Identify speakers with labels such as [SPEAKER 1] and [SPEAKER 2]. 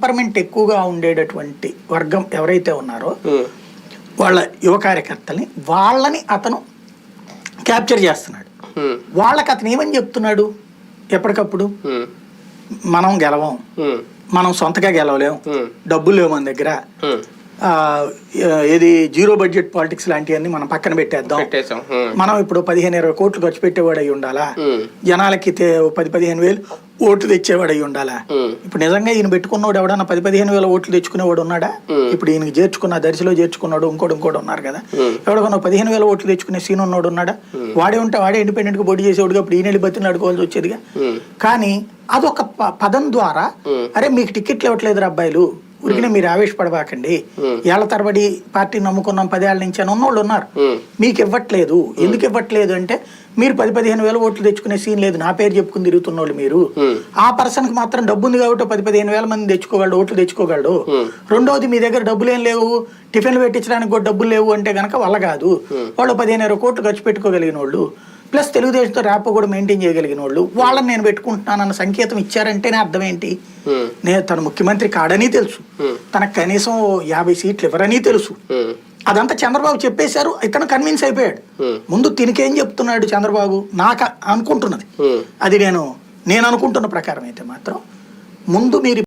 [SPEAKER 1] Temperament ఎక్కువగా ఉండేటటువంటి వర్గం ఎవరైతే ఉన్నారో వాళ్ళ యువ కార్యకర్తల్ని వాళ్ళని అతను క్యాప్చర్ చేస్తున్నాడు. వాళ్ళకి అతను ఏమని చెప్తున్నాడు? ఎప్పటికప్పుడు? మనం గెలవం. మనం సొంతగా గెలవలేం. డబ్బులు లేవు మన దగ్గర. ఏది జీరో బడ్జెట్ పాలిటిక్స్ లాంటివన్నీ మనం పక్కన పెట్టేద్దాం. మనం ఇప్పుడు పదిహేను ఇరవై కోట్లు ఖర్చు పెట్టేవాడు అయి ఉండాలా జనాలకి పది పదిహేను వేలు ఓట్లు తెచ్చేవాడు అయి ఉండాలా ఇప్పుడు నిజంగా ఈయన పెట్టుకున్నవాడు ఎవడన్నా పది పదిహేను వేల ఓట్లు తెచ్చుకునేవాడు ఉన్నాడా. ఇప్పుడు ఈయనకి చేర్చుకున్న దర్శిలో చేర్చుకున్నాడు ఇంకోటి ఇంకోటి ఉన్నారు కదా. ఎవడన్నా పదిహేను వేల ఓట్లు తెచ్చుకునే సీన్ ఉన్నాడు ఉన్నాడా? వాడే ఉంటే వాడే ఇండిపెండెంట్గా పోటీ చేసేవాడుగా ఇప్పుడు ఈయన వెళ్ళి బతిని అడుకోవాల్సి వచ్చేదిగా కానీ అదొక పదం ద్వారా. అరే మీకు టికెట్లు ఇవ్వట్లేదు అబ్బాయిలు. ఉరికిన మీరు ఆవేశపడబాకండి. ఏళ్ళ తరబడి పార్టీ నమ్ముకున్నాం పదేళ్ళ నుంచి అని ఉన్నోళ్ళు ఉన్నారు. మీకు ఇవ్వట్లేదు ఎందుకు ఇవ్వట్లేదు అంటే మీరు పది పదిహేను వేల ఓట్లు తెచ్చుకునే సీన్ లేదు. నా పేరు చెప్పుకుని తిరుగుతున్న వాళ్ళు మీరు. ఆ పర్సన్కి మాత్రం డబ్బు ఉంది కాబట్టి పది పదిహేను వేల మంది తెచ్చుకోగలడు ఓట్లు తెచ్చుకోగలడు. రెండోది మీ దగ్గర డబ్బులు ఏం లేవు. టిఫిన్లు పెట్టించడానికి కూడా డబ్బులు లేవు అంటే గనక వల్ల కాదు. వాళ్ళు పదిహేను ఇరవై కోట్లు ఖర్చు పెట్టుకోగలిగిన వాళ్ళు ప్లస్ తెలుగుదేశంతో ర్యాప్ కూడా మెయింటైన్ చేయగలిగిన వాళ్ళు వాళ్ళని నేను పెట్టుకుంటున్నానన్న సంకేతం ఇచ్చారంటేనే అర్థం ఏంటి నేను తను ముఖ్యమంత్రి కాడని తెలుసు. తనకు కనీసం యాభై సీట్లు ఇవ్వరని తెలుసు. అదంతా చంద్రబాబు చెప్పేశారు ఇతను కన్విన్స్ అయిపోయాడు. ముందు తినికేం చెప్తున్నాడు చంద్రబాబు? నాకు అనుకుంటున్నది. అది నేను నేను అనుకుంటున్న ప్రకారం అయితే మాత్రం ముందు మీరు